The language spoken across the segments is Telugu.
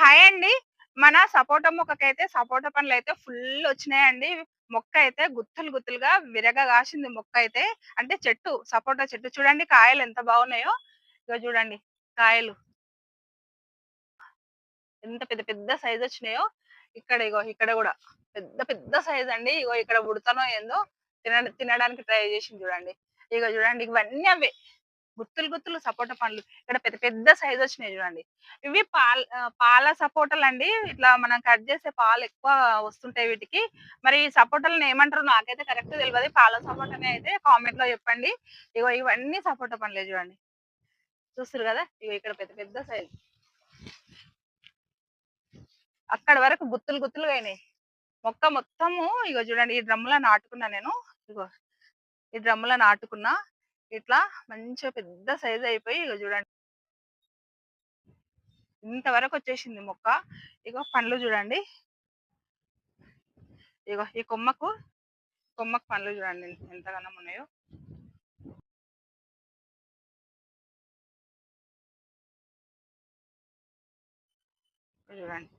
హాయ్ అండి. మన సపోటా మొక్కకైతే సపోటా పండ్లు అయితే ఫుల్ వచ్చినాయండి మొక్క అయితే గుత్తులు గుత్తులుగా విరగ కాసింది మొక్క అయితే అంటే చెట్టు సపోటా చెట్టు. చూడండి కాయలు ఎంత బాగున్నాయో. ఇగో చూడండి కాయలు. ఎంత పెద్ద పెద్ద సైజ్ వచ్చినాయో ఇక్కడ ఇగో ఇక్కడ కూడా. పెద్ద పెద్ద సైజ్ అండి ఇగో ఇక్కడ ఉడతనో ఏందో తిన తినడానికి ట్రై చేసింది చూడండి. ఇక చూడండి ఇవన్నీ అవే. గుత్తులు గుత్తులు సపోటా పండ్లు. ఇక్కడ పెద్ద పెద్ద సైజ్ వచ్చినాయి చూడండి. ఇవి పాల పాల సపోటాలు అండి ఇట్లా మనం కట్ చేసే పాలు ఎక్కువ వస్తుంటాయి వీటికి. మరి ఈ సపోటాలను ఏమంటారు నాకైతే కరెక్ట్ తెలియదు పాల సపోటాని అయితే కామెంట్లో చెప్పండి. ఇగో ఇవన్నీ సపోటా పండ్లే చూడండి. చూస్తారు కదా? ఇగో ఇక్కడ పెద్ద పెద్ద సైజ్. అక్కడ వరకు గుత్తులు గుత్తులుగా అయినాయి. మొక్క మొత్తము ఇగో చూడండి ఈ డ్రమ్ములో నాటుకున్నా నేను. ఇగో ఈ డ్రమ్ములో నాటుకున్నా. ఇట్లా మంచిగా పెద్ద సైజ్ అయిపోయి ఇగో చూడండి. ఇంతవరకు వచ్చేసింది మొక్క. ఇక పండ్లు చూడండి. ఇగో ఈ కొమ్మకు కొమ్మకు పండ్లు చూడండి ఎంతగానో ఉన్నాయో. చూడండి.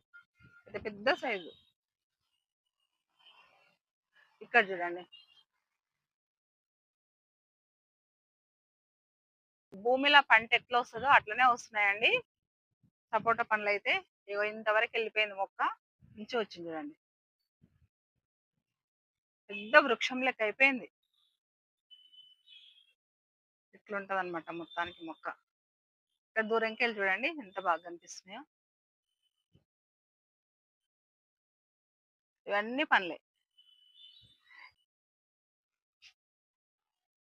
పెద్ద పెద్ద సైజు. ఇక్కడ చూడండి. భూమిలో పంట ఎట్లా వస్తుందో అట్లనే వస్తున్నాయండి. సపోటా పండ్లు అయితే ఇగో ఇంతవరకు వెళ్ళిపోయింది మొక్క నుంచి వచ్చింది చూడండి. పెద్ద వృక్షం లెక్క అయిపోయింది. ఇట్లుంటది అనమాట మొత్తానికి మొక్క. ఇక్కడ దూరంకి వెళ్ళి చూడండి ఎంత బాగా కనిపిస్తున్నాయో. ఇవన్నీ పండ్లే.